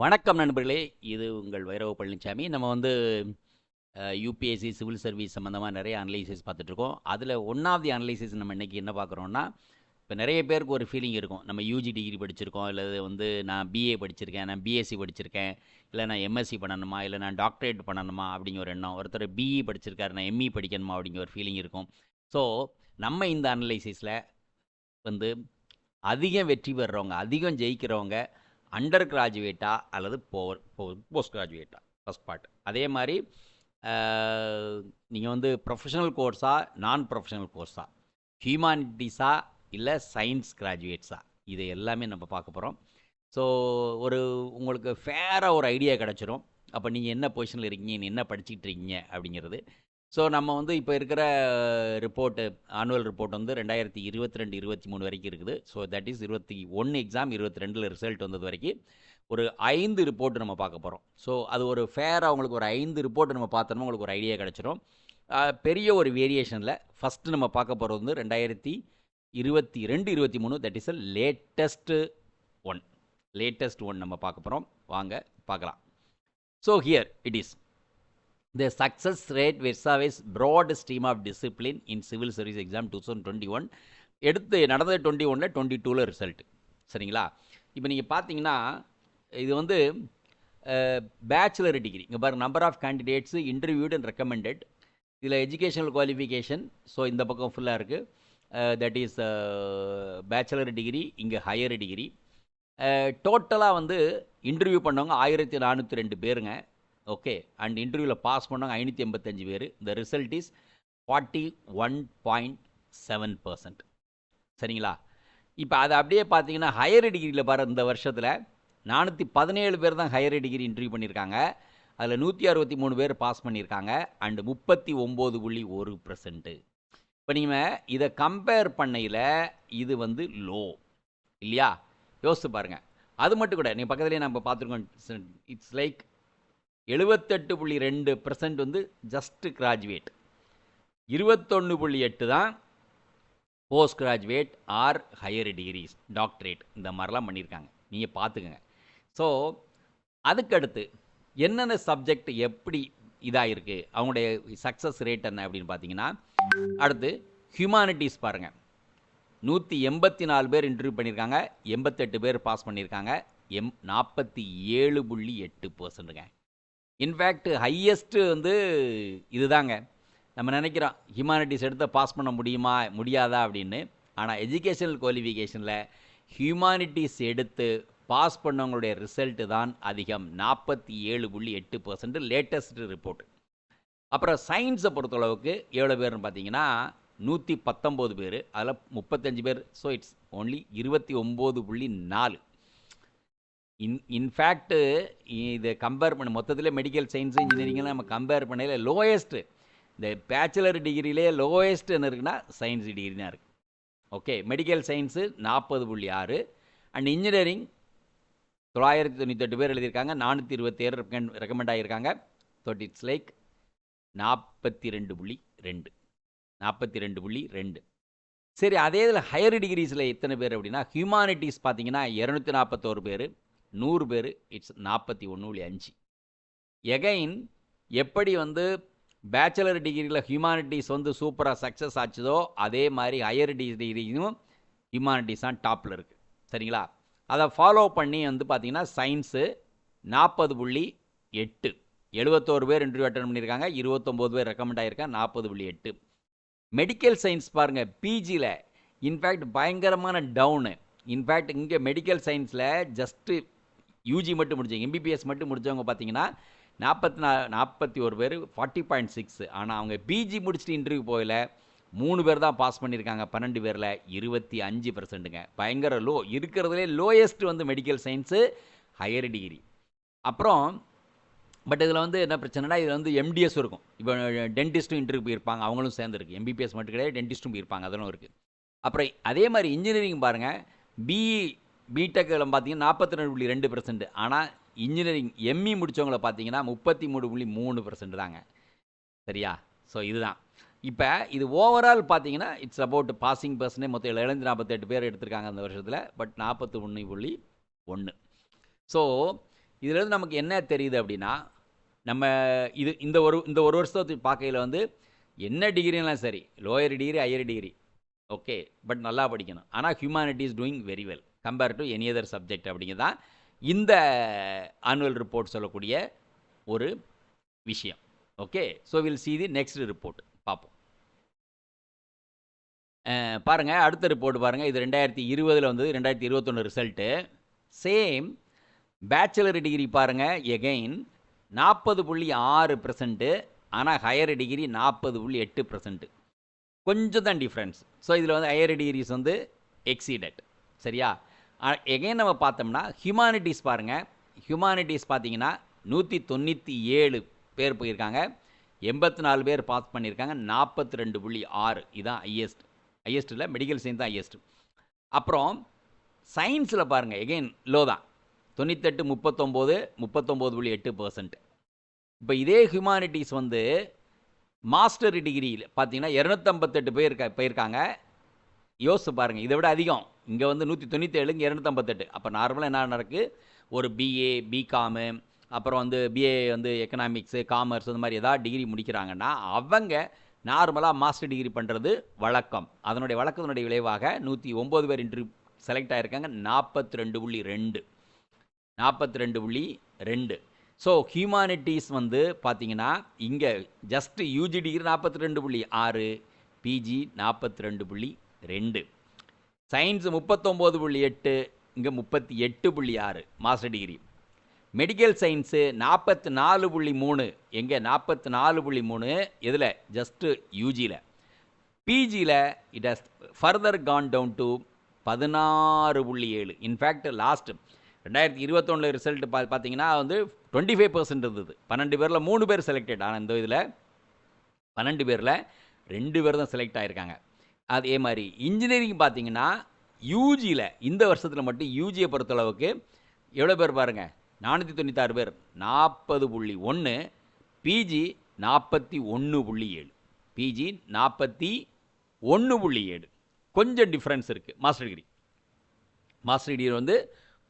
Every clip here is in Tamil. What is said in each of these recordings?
வணக்கம் நண்பர்களே. இது உங்கள் வைரவ பழனிசாமி நம்ம வந்து யூபிஎஸ்சி சிவில் சர்வீஸ் சம்மந்தமாக நிறைய அனலைசிஸ் பார்த்துட்ருக்கோம். அதில் ஒன் ஆஃப் தி அனலைசிஸ் நம்ம இன்றைக்கி என்ன பார்க்குறோன்னா இப்போ நிறைய பேருக்கு ஒரு ஃபீலிங் இருக்கும். நம்ம யூஜி டிகிரி படிச்சிருக்கோம். இல்லை வந்து நான் பிஏ படிச்சிருக்கேன். நான் பிஎஸ்சி படிச்சிருக்கேன். இல்லை நான் எம்எஸ்சி பண்ணணுமா? இல்லை நான் டாக்டரேட் பண்ணணுமா? அப்படிங்கிற ஒரு எண்ணம். ஒருத்தர் பிஇ படிச்சிருக்காரு. நான் எம்இ படிக்கணுமா? அப்படிங்கிற ஒரு ஃபீலிங் இருக்கும். ஸோ நம்ம இந்த அனலைசிஸில் வந்து அதிகம் வெற்றி பெறுறவங்க அதிகம் ஜெயிக்கிறவங்க அண்டர் கிராஜுவேட்டா அல்லது போவர் போஸ்ட் கிராஜுவேட்டா ஃபஸ்ட் பார்ட் அதே மாதிரி நீங்கள் வந்து ப்ரொஃபஷனல் கோர்ஸா நான் ப்ரொஃபஷனல் கோர்ஸா ஹியூமானிட்டிஸா இல்லை சயின்ஸ் கிராஜுவேட்ஸா இது எல்லாமே நம்ம பார்க்க போகிறோம் ஸோ ஒரு உங்களுக்கு ஃபேராக ஒரு ஐடியா கிடச்சிரும். அப்போ நீங்கள் என்ன பொசிஷனில் இருக்கீங்க? என்ன படிச்சுக்கிட்டு இருக்கீங்க? அப்படிங்கிறது ஸோ நம்ம வந்து இப்போ இருக்கிற ரிப்போர்ட்டு ஆனுவல் ரிப்போர்ட் வந்து ரெண்டாயிரத்தி இருபத்தி ரெண்டு இருபத்தி மூணு வரைக்கும் இருக்குது. ஸோ தட் இஸ் இருபத்தி ஒன்று எக்ஸாம் இருபத்தி ரெண்டில் ரிசல்ட் வந்தது வரைக்கும் ஒரு ஐந்து ரிப்போர்ட் நம்ம பார்க்க போகிறோம் ஸோ அது ஒரு ஃபேராக உங்களுக்கு ஒரு ஐந்து ரிப்போர்ட் நம்ம பார்த்தோம்னா உங்களுக்கு ஒரு ஐடியா கிடச்சிரும். பெரிய ஒரு வேரியேஷனில் ஃபஸ்ட்டு நம்ம பார்க்க போகிறது வந்து ரெண்டாயிரத்தி இருபத்தி ரெண்டு இருபத்தி மூணு that is a latest one latest one நம்ம பார்க்க போகிறோம் வாங்க பார்க்கலாம். So here it is the success rate versus broad stream of discipline in civil service exam two thousand twenty one எடுத்து நடந்தது டுவெண்ட்டி ஒனில் டுவெண்ட்டி டூவில் ரிசல்ட் சரிங்களா? இப்போ நீங்கள் பார்த்தீங்கன்னா இது வந்து பேச்சுலர் டிகிரி இங்கே பாருங்க number of candidates interviewed and recommended இதில் எஜுகேஷனல் குவாலிஃபிகேஷன் ஸோ இந்த பக்கம் ஃபுல்லாக இருக்குது தட் இஸ் பேச்சுலர் டிகிரி இங்கே ஹையர் டிகிரி டோட்டலாக வந்து இன்டர்வியூ பண்ணவங்க ஆயிரத்தி நானூற்றி ரெண்டு பேருங்க. ஓகே அண்ட் இன்டர்வியூவில் பாஸ் பண்ணாங்க ஐநூற்றி எண்பத்தஞ்சு பேர். இந்த result is forty one point seven percent சரிங்களா? இப்போ அதை அப்படியே பார்த்தீங்கன்னா ஹையர் டிகிரியில் பாரு இந்த வருஷத்தில் நானூற்றி பதினேழு பேர் தான் ஹையர் டிகிரி இன்டர்வியூ பண்ணியிருக்காங்க. அதில் நூற்றி அறுபத்தி மூணு பேர் பாஸ் பண்ணியிருக்காங்க. அண்டு முப்பத்தி ஒம்பது புள்ளி ஒரு பர்சன்ட்டு இப்போ நீங்கள் இதை கம்பேர் பண்ணையில் இது வந்து லோ இல்லையா? யோசித்து பாருங்கள் அது மட்டும் கூட நீங்கள் பக்கத்துலேயே நம்ம பார்த்துருக்கோம் இட்ஸ் லைக் எழுபத்தெட்டு புள்ளி ரெண்டு பர்சன்ட் வந்து ஜஸ்ட்டு கிராஜுவேட் இருபத்தொன்று புள்ளி எட்டு தான் post graduate or higher degrees doctorate இந்த மாதிரிலாம் பண்ணியிருக்காங்க. நீங்கள் பார்த்துக்கங்க. ஸோ அதுக்கடுத்து என்னென்ன சப்ஜெக்ட் எப்படி இதாக இருக்குது அவங்களுடைய சக்ஸஸ் ரேட் என்ன அப்படின்னு பார்த்தீங்கன்னா அடுத்து ஹியூமானிட்டிஸ் பாருங்கள் நூற்றி எண்பத்தி நாலு பேர் இன்டர்வியூ பண்ணியிருக்காங்க எண்பத்தெட்டு பேர் பாஸ் பண்ணியிருக்காங்க எம் நாற்பத்தி ஏழு புள்ளி எட்டு பர்சன்ட்டுங்க இன்ஃபேக்ட் ஹையஸ்ட்டு வந்து இதுதாங்க. நம்ம நினைக்கிறோம் ஹியூமானிட்டிஸ் எடுத்து பாஸ் பண்ண முடியுமா முடியாதா அப்படின்னு. ஆனால் எஜுகேஷனல் குவாலிஃபிகேஷனில் ஹியூமானிட்டிஸ் எடுத்து பாஸ் பண்ணவங்களுடைய ரிசல்ட்டு தான் அதிகம். நாற்பத்தி ஏழு புள்ளி எட்டு பர்சன்ட் லேட்டஸ்ட் ரிப்போர்ட் அப்புறம் சயின்ஸை பொறுத்தளவுக்கு எவ்வளோ பேர்னு பார்த்தீங்கன்னா நூற்றி பத்தொம்போது பேர். அதில் முப்பத்தஞ்சு பேர் ஸோ இட்ஸ் ஓன்லி இருபத்தி ஒம்பது புள்ளி நாலு. இன் இன்ஃபேக்ட்டு இதை கம்பேர் பண்ண. மொத்தத்தில் மெடிக்கல் சயின்ஸ் இன்ஜினியரிங்லாம் நம்ம கம்பேர் பண்ணையில் லோயஸ்ட்டு இந்த பேச்சுலர் டிகிரிலே லோயஸ்ட் என்ன இருக்குன்னா சயின்ஸ் டிகிரி தான் இருக்குது ஓகே மெடிக்கல் சயின்ஸு நாற்பது புள்ளி ஆறு. அண்ட் இன்ஜினியரிங் தொள்ளாயிரத்தி தொண்ணூத்தெட்டு பேர் எழுதியிருக்காங்க. நானூற்றி இருபத்தி ஏழு ரெக்கமெண்ட் ரெக்கமெண்ட் ஆகியிருக்காங்க. தொட் இட்ஸ் லைக் நாற்பத்தி ரெண்டு புள்ளி ரெண்டு. நாற்பத்தி ரெண்டு புள்ளி ரெண்டு. சரி அதே இதில் ஹையர் டிகிரிஸில் எத்தனை பேர் அப்படின்னா ஹியூமானிட்டிஸ் பார்த்தீங்கன்னா இரநூத்தி நாற்பத்தோரு பேர். நூறு பேர் இட்ஸ் நாற்பத்தி ஒன்று புள்ளி அஞ்சு. எகைன் எப்படி வந்து பேச்சுலர் டிகிரியில் ஹியூமானிட்டிஸ் வந்து சூப்பராக சக்ஸஸ் ஆச்சுதோ அதே மாதிரி ஹையர் டிகிரியும் ஹியூமானிட்டிஸ் தான் டாப்பில் இருக்குது சரிங்களா? அதை ஃபாலோ பண்ணி வந்து பார்த்திங்கன்னா சயின்ஸு நாற்பது புள்ளி எட்டு. எழுபத்தோரு பேர் இன்டர்வியூ அட்டன் பண்ணியிருக்காங்க இருபத்தொம்போது பேர் ரெக்கமெண்ட் ஆகியிருக்காங்க நாற்பது புள்ளி எட்டு. மெடிக்கல் சயின்ஸ் பாருங்கள் பிஜியில் இன்ஃபேக்ட் பயங்கரமான டவுனு இன்ஃபேக்ட் இங்கே மெடிக்கல் சயின்ஸில் ஜஸ்ட்டு யூஜி மட்டும் முடிஞ்சவங்க எம்பிபிஎஸ் மட்டும் முடித்தவங்க பார்த்தீங்கன்னா நாற்பத்தி நா நாற்பத்தி ஒரு பேர் ஃபார்ட்டி பாயிண்ட் சிக்ஸ் ஆனால் அவங்க பிஜி முடிச்சுட்டு இன்டர்வியூ போகல. மூணு பேர் தான் பாஸ் பண்ணியிருக்காங்க. பன்னெண்டு பேரில் இருபத்தி அஞ்சு பர்சன்ட்டுங்க பயங்கர லோ இருக்கிறதுலே லோயஸ்ட் வந்து மெடிக்கல் சயின்ஸு ஹையர் டிகிரி அப்புறம் பட் இதில் வந்து என்ன பிரச்சனைனா இதில் வந்து எம்டிஎஸ் இருக்கும். இப்போ டென்டிஸ்ட்டும் இன்டர்வியூ போயிருப்பாங்க. அவங்களும் சேர்ந்துருக்கு. எம்பிபிஎஸ் மட்டும் கிடையாது டென்டிஸ்ட்டும் போயிருப்பாங்க. அதெல்லாம் இருக்குது அப்புறம் அதே மாதிரி இன்ஜினியரிங் பாருங்கள் பிஇ பிடெக்கில் பார்த்தீங்கன்னா நாற்பத்தி ரெண்டு புள்ளி ரெண்டு பர்சன்ட் ஆனால் இன்ஜினியரிங் எம்இ முடித்தவங்கள பார்த்தீங்கன்னா முப்பத்தி மூணு புள்ளி மூணு பர்சன்ட் தாங்க. சரியா? ஸோ இதுதான். இப்போ இது ஓவரால் பார்த்தீங்கன்னா இட்ஸ் அபவுட் பாசிங் பர்சனே மொத்தம் எழுநூத்தி நாற்பத்தெட்டு பேர் எடுத்திருக்காங்க அந்த வருஷத்தில் பட் நாற்பத்தி ஒன்று புள்ளி ஒன்று ஸோ இதிலேருந்து நமக்கு என்ன தெரியுது அப்படின்னா நம்ம இது இந்த ஒரு இந்த ஒரு வருஷத்தை பார்க்கையில் வந்து என்ன டிகிரினாலும் சரி lower degree higher degree okay but நல்லா படிக்கணும். ஆனால் humanities doing very well compare to any other subject அப்படிங்கிறது தான் இந்த ஆனுவல் ரிப்போர்ட் சொல்லக்கூடிய ஒரு விஷயம். Okay so will see the next report பார்ப்போம் பாருங்கள் அடுத்த ரிப்போர்ட் பாருங்கள் இது ரெண்டாயிரத்தி இருபதில் வந்தது. ரெண்டாயிரத்தி இருபத்தொன்று ரிசல்ட்டு சேம் பேச்சுலர் டிகிரி பாருங்கள் எகைன் நாற்பது புள்ளி ஆறு பர்சன்ட்டு ஆனால் ஹையர் டிகிரி நாற்பது புள்ளி எட்டு பர்சன்ட்டு கொஞ்சம் தான் டிஃப்ரென்ஸ் ஸோ இதில் வந்து ஹையர் டிகிரிஸ் வந்து எக்ஸீடட் சரியா? எகைன் நம்ம பார்த்தோம்னா ஹியூமானிட்டிஸ் பாருங்கள் ஹியூமானிட்டிஸ் பார்த்தீங்கன்னா நூற்றி தொண்ணூற்றி ஏழு பேர் போயிருக்காங்க. எண்பத்தி நாலு பேர் பாஸ் பண்ணியிருக்காங்க. நாற்பத்தி ரெண்டு புள்ளி ஆறு இதுதான் ஹையஸ்ட் ஹையஸ்ட்டில் மெடிக்கல் சயின்ஸ் தான் ஹையஸ்ட் அப்புறம் சயின்ஸில் பாருங்கள் எகைன் லோ தான். தொண்ணூத்தெட்டு முப்பத்தொம்போது முப்பத்தொம்போது புள்ளி எட்டு பர்சன்ட் இப்போ இதே ஹியூமானிட்டிஸ் வந்து மாஸ்டர் டிகிரியில் பார்த்தீங்கன்னா இரநூத்தம்பத்தெட்டு பேர் இருக்க போயிருக்காங்க. யோசிச்சு பாருங்கள் இதை விட அதிகம். இங்கே வந்து நூற்றி தொண்ணூற்றேழு இங்கே இரநூத்தம்பத்தெட்டு. அப்போ நார்மலாக என்ன நடக்கு? ஒரு பிஏ பிகாமு அப்புறம் வந்து பிஏ வந்து எக்கனாமிக்ஸு காமர்ஸ் இந்த மாதிரி ஏதாவது டிகிரி முடிக்கிறாங்கன்னா அவங்க நார்மலாக மாஸ்டர் டிகிரி பண்ணுறது வழக்கம். அதனுடைய வழக்கத்தினுடைய விளைவாக நூற்றி ஒம்பது பேர் இன்ட்ரி செலக்ட் ஆகியிருக்காங்க நாற்பத்தி ரெண்டு புள்ளி ரெண்டு. நாற்பத்தி ரெண்டு புள்ளி ரெண்டு. ஸோ ஹியூமானிட்டிஸ் வந்து பார்த்தீங்கன்னா இங்கே ஜஸ்ட் யூஜி டிகிரி நாற்பத்தி ரெண்டு புள்ளி ஆறு பிஜி நாற்பத்தி ரெண்டு புள்ளி ரெண்டு. சயின்ஸ் முப்பத்தொம்போது புள்ளி எட்டு இங்கே முப்பத்தி எட்டு புள்ளி ஆறு மாஸ்டர் டிகிரி மெடிக்கல் சயின்ஸு நாற்பத்தி நாலு புள்ளி மூணு எங்கே நாற்பத்தி நாலு புள்ளி மூணு எதில்? ஜஸ்ட்டு யூஜியில் பிஜியில் it has further gone down to பதினாறு புள்ளி ஏழு. இன்ஃபேக்ட் லாஸ்ட்டு ரெண்டாயிரத்தி இருபத்தொன்னில் ரிசல்ட் பா பார்த்தீங்கன்னா வந்து டுவெண்ட்டி ஃபைவ் பர்சன்ட் இருந்தது. பன்னெண்டு பேரில் மூணு பேர் செலக்டட் ஆனால் இந்த இதில் பன்னெண்டு பேரில் ரெண்டு பேர் தான் செலக்ட் ஆகியிருக்காங்க அதே மாதிரி இன்ஜினியரிங் பார்த்தீங்கன்னா யூஜியில் இந்த வருஷத்தில் மட்டும் யூஜியை பொறுத்தளவுக்கு எவ்வளோ பேர் பாருங்கள் நானூற்றி தொண்ணூத்தாறு பேர். நாற்பது புள்ளி ஒன்று பிஜி நாற்பத்தி ஒன்று புள்ளி ஏழு. பிஜி நாற்பத்தி ஒன்று புள்ளி ஏழு. கொஞ்சம் டிஃப்ரென்ஸ் இருக்குது மாஸ்டர் டிகிரி மாஸ்டர் டிகிரி வந்து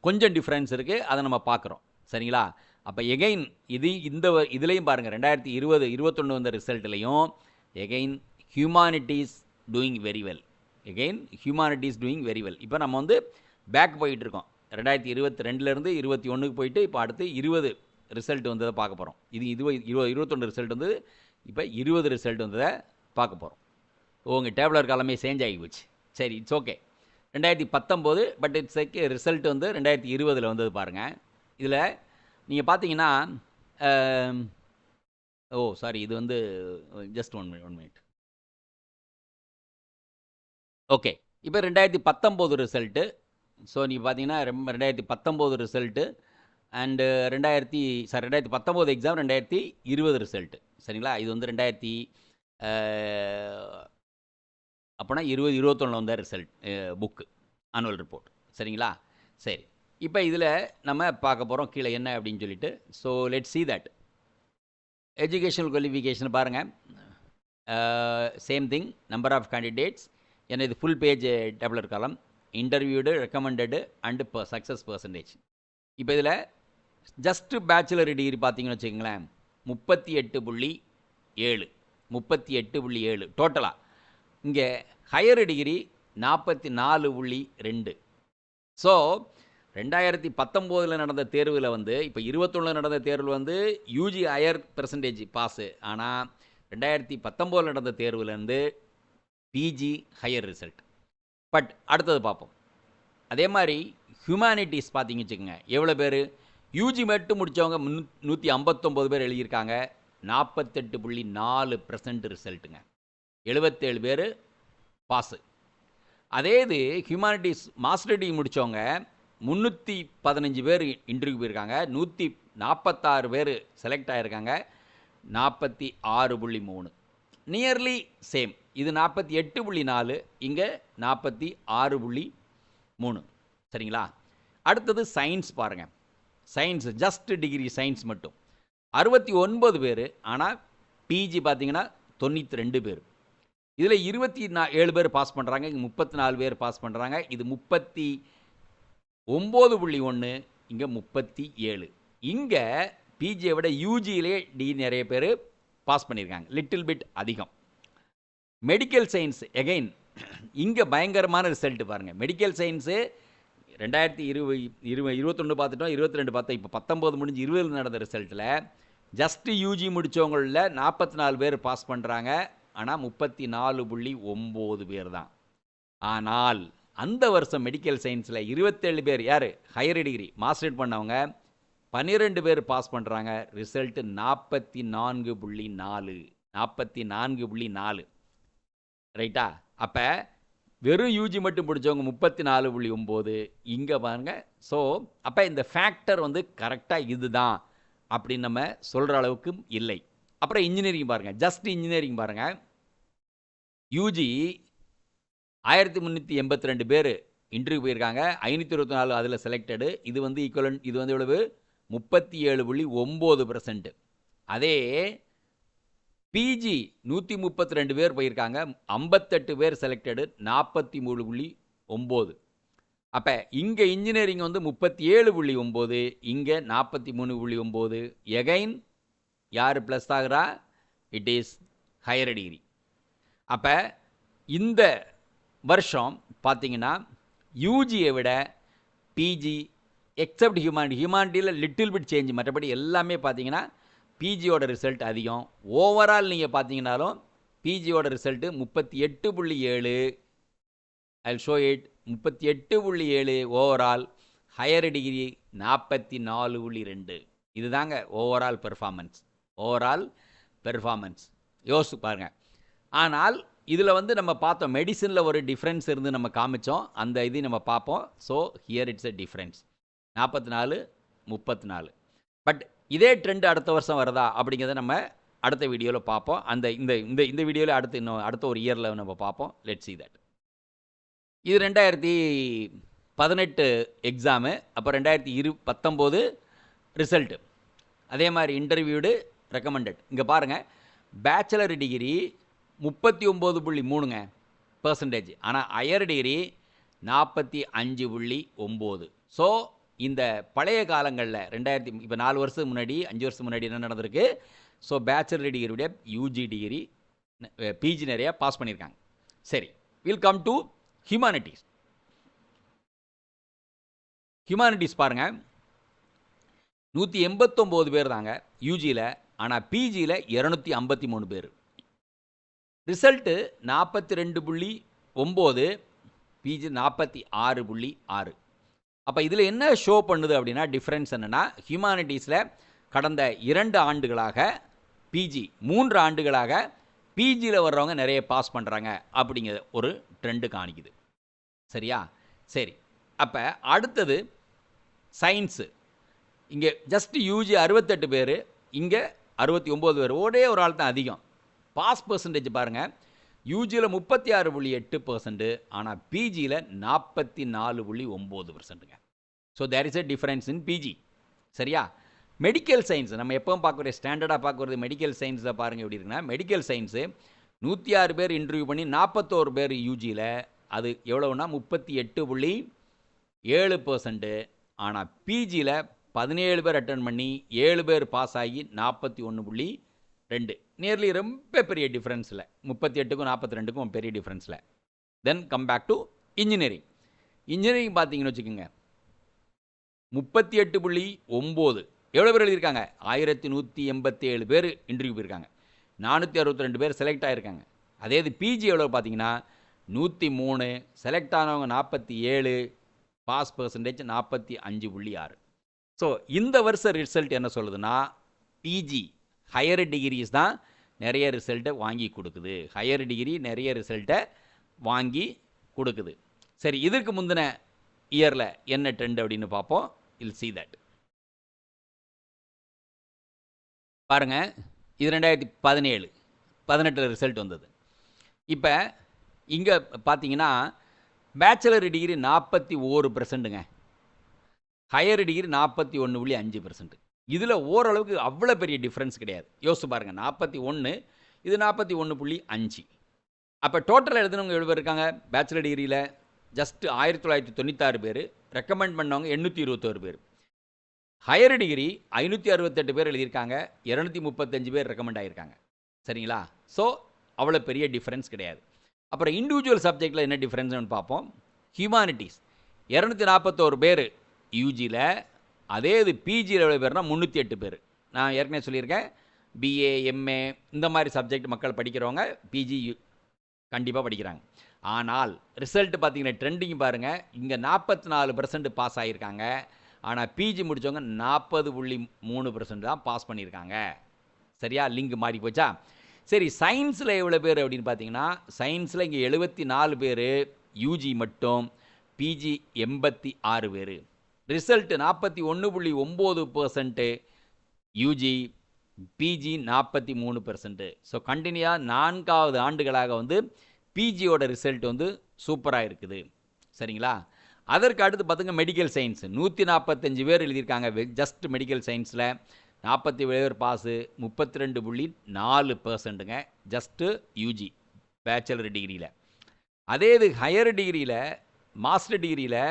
கொஞ்சம் டிஃப்ரென்ஸ் இருக்குது அதை நம்ம பார்க்குறோம். சரிங்களா? அப்போ எகைன் இது இந்த இதுலேயும் பாருங்கள் ரெண்டாயிரத்தி இருபது இருபத்தொன்று வந்த ரிசல்ட்லேயும் again humanities doing very well again humanity is doing very well இப்போ நம்ம வந்து பேக் போயிட்டுருக்கோம். ரெண்டாயிரத்தி இருபத்தி ரெண்டுலேருந்து இருபத்தி ஒன்றுக்கு போயிட்டு இப்போ அடுத்து இருபது ரிசல்ட் வந்ததை பார்க்க போகிறோம் இது இது இருபது இருபத்தொன்று ரிசல்ட் வந்து இப்போ இருபது ரிசல்ட் வந்ததை பார்க்க போகிறோம் உங்கள் டேப்லர் காலமே சேஞ்ச் ஆகி போச்சு. சரி இட்ஸ் ஓகே ரெண்டாயிரத்தி பத்தொம்போது பட் இட்ஸ் ரிசல்ட் வந்து ரெண்டாயிரத்தி இருபதில் வந்தது பாருங்கள் இதில் நீங்கள் பார்த்தீங்கன்னா ஓ சாரி இது வந்து just one minute one minute okay இப்போ ரெண்டாயிரத்தி பத்தொம்போது ரிசல்ட்டு ஸோ நீங்கள் பார்த்தீங்கன்னா ரெம்ப ரெண்டாயிரத்தி பத்தொம்போது ரிசல்ட்டு அண்டு ரெண்டாயிரத்தி சாரி ரெண்டாயிரத்தி பத்தொம்போது எக்ஸாம் ரெண்டாயிரத்தி இருபது ரிசல்ட்டு சரிங்களா? இது வந்து ரெண்டாயிரத்தி அப்போனா இருபது இருபத்தொன்னில் வந்த ரிசல்ட் புக்கு ஆனுவல் ரிப்போர்ட் சரிங்களா? சரி. இப்போ இதில் நம்ம பார்க்க போகிறோம் கீழே என்ன அப்படின்னு சொல்லிட்டு. So let see that educational qualification பாருங்கள் same thing number of candidates ஏன்னா இது full page tabular column interviewed recommended and ப சக்ஸஸ் பர்சன்டேஜ் இப்போ இதில் ஜஸ்ட்டு பேச்சுலர் டிகிரி பார்த்தீங்கன்னு வச்சுக்கோங்களேன் முப்பத்தி எட்டு புள்ளி ஏழு. முப்பத்தி எட்டு புள்ளி ஏழு டோட்டலாக இங்கே ஹையர் டிகிரி நாற்பத்தி நாலு புள்ளி ரெண்டு. ஸோ ரெண்டாயிரத்தி பத்தொம்போதில் நடந்த தேர்வில் வந்து இப்போ இருபத்தொன்னில் நடந்த தேர்வில் வந்து யூஜி ஹையர் பெர்சன்டேஜ் பாஸு ஆனால் ரெண்டாயிரத்தி பத்தொம்போதில் நடந்த தேர்வுலேருந்து பிஜி ஹையர் ரிசல்ட் பட் அடுத்தது பார்ப்போம். அதே மாதிரி ஹியூமானிட்டிஸ் பார்த்தீங்க வச்சுக்கோங்க. எவ்வளோ பேர்? யூஜி மட்டும் முடித்தவங்க முன்னூ நூற்றி ஐம்பத்தொம்போது பேர் எழுதியிருக்காங்க. நாற்பத்தெட்டு புள்ளி நாலு பர்சன்ட் ரிசல்ட்டுங்க எழுபத்தேழு பேர் பாஸு அதே இது ஹியூமானிட்டிஸ் மாஸ்டர் டிகிரி முடித்தவங்க முந்நூற்றி பதினஞ்சு பேர் இன்டர்வியூ போயிருக்காங்க. நூற்றி நாற்பத்தாறு பேர் செலக்ட் ஆகியிருக்காங்க நாற்பத்தி ஆறு புள்ளி மூணு. நியர்லி சேம் இது நாற்பத்தி எட்டு புள்ளி நாலு இங்கே நாற்பத்தி ஆறு புள்ளி மூணு. சரிங்களா? அடுத்தது சயின்ஸ் பாருங்கள் சயின்ஸ் ஜஸ்ட் டிகிரி சயின்ஸ் மட்டும். அறுபத்தி ஒன்பது பேர் ஆனால் பிஜி பார்த்தீங்கன்னா தொண்ணூற்றி ரெண்டு பேர். இதில் இருபத்தி நா ஏழு பேர் பாஸ் பண்ணுறாங்க இங்கே முப்பத்தி நாலு பேர் பாஸ் பண்ணுறாங்க இது முப்பத்தி ஒம்பது புள்ளி ஒன்று இங்கே முப்பத்தி ஏழு. இங்கே பிஜியை விட யூஜியிலே டி நிறைய பேர் பாஸ் பண்ணியிருக்காங்க. லிட்டில் பிட் அதிகம். மெடிக்கல் சயின்ஸ் எகைன் இங்கே பயங்கரமான ரிசல்ட் பாருங்கள் மெடிக்கல் சயின்ஸு ரெண்டாயிரத்தி இருபது இருபது இருபத்தொன்று பார்த்துட்டோம் இருபத்தி ரெண்டு பார்த்தோம். இப்போ பத்தொம்போது முடிஞ்சு இருபது நடந்த ரிசல்ட்டில் ஜஸ்ட் யூஜி முடித்தவங்களில் நாற்பத்தி நாலு பேர் பாஸ் பண்ணுறாங்க ஆனால் முப்பத்தி நாலு புள்ளி ஒம்பது பேர் தான். ஆனால் அந்த வருஷம் மெடிக்கல் சயின்ஸில் இருபத்தேழு பேர் யார்? ஹையர் டிகிரி மாஸ்டர் பண்ணவங்க. பன்னிரெண்டு பேர் பாஸ் பண்ணுறாங்க ரிசல்ட்டு நாற்பத்தி நான்கு புள்ளி நாலு. நாற்பத்தி நான்கு புள்ளி நாலு. ரைட்டா அப்போ வெறும் யூஜி மட்டும் பிடிச்சவங்க முப்பத்தி நாலு புள்ளி ஒம்பது. இங்கே பாருங்க. ஸோ அப்போ இந்த ஃபேக்டர் வந்து கரெக்டாக இதுதான். அப்படின்னு நம்ம சொல்கிற அளவுக்கு இல்லை. அப்புறம் இன்ஜினியரிங் பாருங்கள் ஜஸ்ட் இன்ஜினியரிங் பாருங்கள் யூஜி ஆயிரத்தி முந்நூற்றி எண்பத்தி ரெண்டு பேர் இன்டர்வியூ போயிருக்காங்க. ஐநூற்றி இருபத்தி நாலு அதில் செலக்டடு இது வந்து ஈக்குவலன் இது வந்து எவ்வளவு? முப்பத்தி ஏழு புள்ளி ஒம்பது பர்சன்ட் அதே பிஜி நூற்றி முப்பத்தி ரெண்டு பேர் போயிருக்காங்க. ஐம்பத்தெட்டு பேர் செலக்டடு நாற்பத்தி மூணு புள்ளி ஒம்பது. அப்போ இங்கே இன்ஜினியரிங் வந்து முப்பத்தி ஏழு புள்ளி ஒம்பது இங்கே நாற்பத்தி மூணு புள்ளி ஒம்பது. எகைன் யார் ப்ளஸ் ஆகிறா? இட் இஸ் ஹையர் டிகிரி அப்போ இந்த வருஷம் பார்த்தீங்கன்னா யூஜியை விட பிஜி எக்ஸப்ட் ஹியூமானிட்டி ஹியூமானிட்டியில் லிட்டில் பிட் சேஞ்ச் மற்றபடி எல்லாமே பார்த்தீங்கன்னா பிஜியோட ரிசல்ட் அதிகம். ஓவரால் நீங்கள் பார்த்தீங்கன்னாலும் பிஜியோட ரிசல்ட்டு முப்பத்தி எட்டு புள்ளி ஏழு. ஐ ஷோ இட் முப்பத்தி எட்டு புள்ளி ஏழு ஓவரால் ஹையர் டிகிரி நாற்பத்தி நாலு புள்ளி ரெண்டு. இதுதாங்க ஓவரால் பெர்ஃபார்மன்ஸ் ஓவரால் பெர்ஃபார்மன்ஸ் யோசிச்சு பாருங்கள் ஆனால் இதில் வந்து நம்ம பார்த்தோம் மெடிசனில் ஒரு டிஃப்ரென்ஸ் இருந்து நம்ம காமிச்சோம். அந்த இது நம்ம பார்ப்போம். So here it's a difference நாற்பத்தி நாலு முப்பத்தி நாலு பட் இதே ட்ரெண்ட் அடுத்த வருஷம் வருதா அப்படிங்கிறத நம்ம அடுத்த வீடியோவில் பார்ப்போம். அந்த இந்த இந்த இந்த வீடியோவில் அடுத்து இன்னும் அடுத்த ஒரு இயரில் நம்ம பார்ப்போம். லெட் சி தட் இது ரெண்டாயிரத்தி பதினெட்டு எக்ஸாமு அப்போ ரெண்டாயிரத்தி இரு பத்தொம்போது ரிசல்ட்டு அதே மாதிரி இன்டர்வியூடு ரெக்கமெண்டட் இங்கே பாருங்கள் பேச்சுலர் டிகிரி முப்பத்தி ஒம்பது புள்ளி மூணுங்க பர்சன்டேஜ் ஆனால் ஹையர் டிகிரி நாற்பத்தி அஞ்சு புள்ளி ஒம்பது. ஸோ இந்த பழைய காலங்களில் ரெண்டாயிரத்தி இப்போ நாலு வருஷத்துக்கு முன்னாடி அஞ்சு வருஷத்துக்கு முன்னாடி என்ன நடந்திருக்கு? ஸோ பேச்சுலர் டிகிரியுடைய யூஜி டிகிரி பிஜி நிறையா பாஸ் பண்ணியிருக்காங்க. சரி will come to humanities humanities பாருங்கள் நூற்றி எண்பத்தொம்போது பேர் தாங்க யூஜியில் ஆனால் பிஜியில் இரநூத்தி ஐம்பத்தி மூணு பேர். ரிசல்ட்டு நாற்பத்தி ரெண்டு புள்ளி ஒம்பது பிஜி நாற்பத்தி ஆறு புள்ளி ஆறு. அப்போ இதில் என்ன ஷோ பண்ணுது அப்படின்னா டிஃப்ரென்ஸ் என்னென்னா ஹியூமானிட்டிஸில் கடந்த இரண்டு ஆண்டுகளாக பிஜி மூன்று ஆண்டுகளாக பிஜியில் வர்றவங்க நிறைய பாஸ் பண்ணுறாங்க அப்படிங்கிற ஒரு ட்ரெண்டு காணிக்குது. சரியா? சரி. அப்போ அடுத்தது சயின்ஸு இங்கே ஜஸ்ட் யூஜி அறுபத்தெட்டு பேர் இங்கே அறுபத்தி ஒம்பது பேர் ஒரே ஒரு ஆள் தான் அதிகம். பாஸ் பர்சன்டேஜ் பாருங்கள் யூஜியில் முப்பத்தி ஆறு புள்ளி எட்டு பர்சன்ட்டு ஆனால் பிஜியில் நாற்பத்தி நாலு புள்ளி ஒம்பது பர்சன்ட்டுங்க so there is a difference in PG சரியா? மெடிக்கல் சயின்ஸ் நம்ம எப்பவும் பார்க்குற ஸ்டாண்டர்டாக பார்க்குறது மெடிக்கல் சயின்ஸில் பாருங்கள் எப்படி இருக்குன்னா மெடிக்கல் சயின்ஸு நூற்றி ஆறு பேர் இன்டர்வியூ பண்ணி நாற்பத்தோரு பேர் யூஜியில் அது எவ்வளோன்னா முப்பத்தி எட்டு புள்ளி ஏழு பர்சன்ட்டு ஆனால் பிஜியில் பதினேழு பேர் அட்டன் பண்ணி ஏழு பேர் பாஸ் ஆகி நாற்பத்தி ஒன்று புள்ளி ரெண்டு. நியர்லி ரொம்ப பெரிய டிஃப்ரென்ஸில் முப்பத்தி எட்டுக்கும் நாற்பத்தி ரெண்டுக்கும் பெரிய டிஃப்ரென்ஸில் then come back to engineering engineering பார்த்தீங்கன்னு வச்சுக்கோங்க. முப்பத்தி எட்டு புள்ளி ஒம்பது. எவ்வளோ பேர் எழுதியிருக்காங்க? ஆயிரத்தி நூற்றி எண்பத்தி ஏழு பேர் இன்டர்வியூ போயிருக்காங்க. நானூற்றி அறுபத்தி ரெண்டு பேர் செலக்ட் ஆகிருக்காங்க அதே இது பிஜி எவ்வளோ பார்த்தீங்கன்னா? நூற்றி மூணு. செலக்ட் ஆனவங்க நாற்பத்தி ஏழு. பாஸ் பர்சன்டேஜ் நாற்பத்தி அஞ்சு புள்ளி ஆறு. ஸோ இந்த வருஷ ரிசல்ட் என்ன சொல்லுதுன்னா? பிஜி ஹையர் டிகிரிஸ் தான் நிறைய ரிசல்ட்டை வாங்கி கொடுக்குது. ஹையர் டிகிரி நிறைய ரிசல்ட்டை வாங்கி கொடுக்குது. சரி இதற்கு முந்தின இயரில் என்ன ட்ரெண்ட் அப்படின்னு பார்ப்போம். இல் சி தட் பாருங்க இது ரெண்டாயிரத்தி பதினேழு. பதினெட்டில் ரிசல்ட் வந்தது. இப்போ இங்கே பார்த்தீங்கன்னா பேச்சுலர் டிகிரி நாற்பத்தி ஓரு பர்சன்ட்டுங்க ஹையர் டிகிரி நாற்பத்தி ஒன்று புள்ளி அஞ்சு பர்சன்ட்டு இதில் ஓரளவுக்கு அவ்வளோ பெரிய டிஃப்ரென்ஸ் கிடையாது. யோசிச்சு பாருங்கள் நாற்பத்தி ஒன்று இது நாற்பத்தி ஒன்று புள்ளி அஞ்சு. அப்போ டோட்டல் எழுதுனவங்க எவ்வளோ பேர் இருக்காங்க? பேச்சுலர் டிகிரியில் ஜஸ்ட் ஆயிரத்தி தொள்ளாயிரத்தி தொண்ணூத்தாறு பேர். ரெக்கமெண்ட் பண்ணவங்க எண்ணூற்றி இருபத்தோரு பேர். ஹையர் டிகிரி ஐநூற்றி அறுபத்தெட்டு பேர் எழுதியிருக்காங்க இரநூத்தி முப்பத்தஞ்சு பேர் ரெக்கமெண்ட் ஆகியிருக்காங்க சரிங்களா? ஸோ அவ்வளோ பெரிய டிஃப்ரென்ஸ் கிடையாது. அப்புறம் இண்டிவிஜுவல் சப்ஜெக்டில் என்ன டிஃப்ரென்ஸ்னு பார்ப்போம். ஹியூமானிட்டிஸ் இரநூத்தி நாற்பத்தோரு பேர் யூஜியில் அதே இது பிஜியில் எவ்வளோ பேர்னா முந்நூற்றி எட்டு பேர். நான் ஏற்கனவே சொல்லியிருக்கேன். பிஏ எம்ஏ இந்த மாதிரி சப்ஜெக்ட் மக்கள் படிக்கிறவங்க பிஜி கண்டிப்பாக படிக்கிறாங்க. ஆனால் ரிசல்ட் பார்த்தீங்கன்னா ட்ரெண்டிங் பாருங்கள் இங்கே நாற்பத்தி நாலு பர்சன்ட் பாஸ் ஆகியிருக்காங்க ஆனால் பிஜி முடித்தவங்க நாற்பது புள்ளி மூணு பர்சன்ட் தான் பாஸ் பண்ணியிருக்காங்க. சரியா? லிங்க் மாறி போச்சா? சரி சயின்ஸில் எவ்வளோ பேர் அப்படின்னு பார்த்தீங்கன்னா சயின்ஸில் இங்கே எழுபத்தி நாலு பேர் யூஜி மட்டும் பிஜி எண்பத்தி ஆறு பேர். ரிசல்ட் நாற்பத்தி ஒன்று புள்ளி ஒம்பது பர்சன்ட்டு யூஜி பிஜி நாற்பத்தி மூணு பர்சன்ட்டு ஸோ கண்டினியூவாக நான்காவது ஆண்டுகளாக வந்து பிஜியோட ரிசல்ட் வந்து சூப்பராக இருக்குது. சரிங்களா? அதற்கு அடுத்து பார்த்துங்க மெடிக்கல் சயின்ஸ் நூற்றி நாற்பத்தஞ்சு பேர் எழுதியிருக்காங்க. ஜஸ்ட் மெடிக்கல் சயின்ஸில் நாற்பத்தி பேர் பாஸு முப்பத்தி ரெண்டு புள்ளி நாலு பர்சன்ட்டுங்க ஜஸ்ட்டு யூஜி பேச்சுலர் டிகிரியில் அதே இது ஹையர் டிகிரியில் மாஸ்டர் டிகிரியில்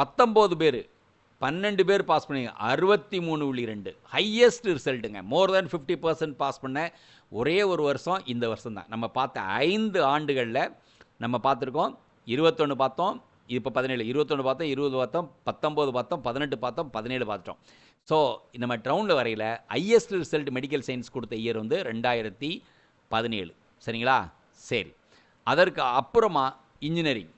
பத்தொம்போது பேர். பன்னெண்டு பேர் பாஸ் பண்ணிங்க. அறுபத்தி மூணு புள்ளி ரெண்டு. Highest ரிசல்ட்டுங்க more than fifty percent pass பண்ண ஒரே ஒரு வருஷம் இந்த வருஷம் தான் நம்ம பார்த்த ஐந்து ஆண்டுகளில் நம்ம பார்த்துருக்கோம். இருபத்தொன்று பார்த்தோம் இப்போ பதினேழு. இருபத்தொன்று பார்த்தோம் இருபது பார்த்தோம் பத்தொம்போது பார்த்தோம் பதினெட்டு பார்த்தோம் பதினேழு பார்த்தோம். ஸோ நம்ம டவுனில் வரையில் ஹையஸ்ட் ரிசல்ட் மெடிக்கல் சயின்ஸ் கொடுத்த இயர் வந்து ரெண்டாயிரத்தி பதினேழு. சரிங்களா? சரி. அதற்கு அப்புறமா இன்ஜினியரிங்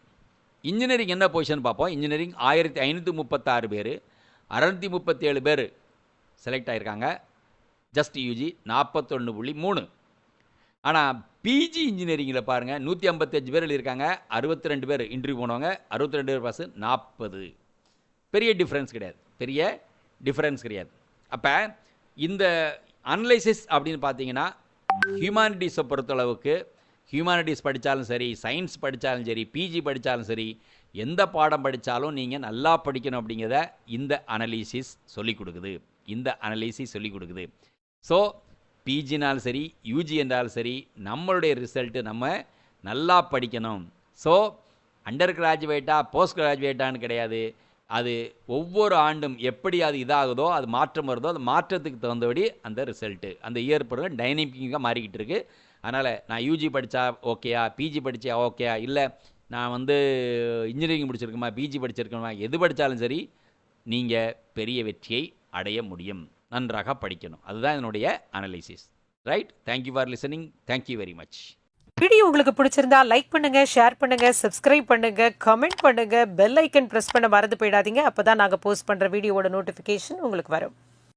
இன்ஜினியரிங் என்ன பொசிஷன் பார்ப்போம். இன்ஜினியரிங் ஆயிரத்தி ஐநூற்றி முப்பத்தாறு பேர். அறநூற்றி முப்பத்தேழு பேர் செலக்ட் ஆகியிருக்காங்க ஜஸ்ட் யூஜி நாற்பத்தொன்று புள்ளி மூணு. ஆனால் பிஜி இன்ஜினியரிங்கில் பாருங்கள் நூற்றி ஐம்பத்தஞ்சு பேர் எழுதியிருக்காங்க. அறுபத்தி ரெண்டு பேர் இன்டர்வியூ போனவங்க. அறுபத்தி ரெண்டு பேர் பாஸ் நாற்பது. பெரிய டிஃப்ரென்ஸ் கிடையாது. பெரிய டிஃப்ரென்ஸ் கிடையாது. அப்போ இந்த அனலைசிஸ் அப்படின்னு பார்த்தீங்கன்னா ஹியூமானிட்டிஸை பொறுத்தளவுக்கு ஹியூமானிட்டிஸ் படித்தாலும் சரி சயின்ஸ் படித்தாலும் சரி பிஜி படித்தாலும் சரி எந்த பாடம் படித்தாலும் நீங்கள் நல்லா படிக்கணும் அப்படிங்கிறத இந்த அனலிசிஸ் சொல்லிக் கொடுக்குது. இந்த அனலிசிஸ் சொல்லிக் கொடுக்குது. ஸோ பிஜினாலும் சரி யூஜி என்றாலும் சரி நம்மளுடைய ரிசல்ட்டு நம்ம நல்லா படிக்கணும். ஸோ அண்டர் கிராஜுவேட்டா போஸ்ட் கிராஜுவேட்டான்னு கிடையாது. அது ஒவ்வொரு ஆண்டும் எப்படி அது இதாகுதோ அது மாற்றம் வருதோ அது மாற்றத்துக்கு தகுந்தபடி அந்த ரிசல்ட்டு அந்த இயர் பிறகு டைனமிக்காக மாறிக்கிட்டு இருக்குது அதனால் நான் யூஜி படித்தா ஓகேயா பிஜி படித்தா ஓகேயா இல்லை நான் வந்து இன்ஜினியரிங் முடிச்சிருக்கேமா பிஜி படிச்சிருக்கேமா? எது படித்தாலும் சரி நீங்கள் பெரிய வெற்றியை அடைய முடியும். நன்றாக படிக்கணும். அதுதான் என்னுடைய analysis right thank you for listening thank you very much video உங்களுக்கு பிடிச்சிருந்தா லைக் பண்ணுங்க ஷேர் பண்ணுங்க சப்ஸ்கிரைப் பண்ணுங்க கமெண்ட் பண்ணுங்க பெல் ஐக்கன் பிரஸ் பண்ண மறந்து போயிடாதீங்க. அப்பதான் நாங்க போஸ்ட் பண்ற வீடியோவோட நோட்டிபிகேஷன் உங்களுக்கு வரும்.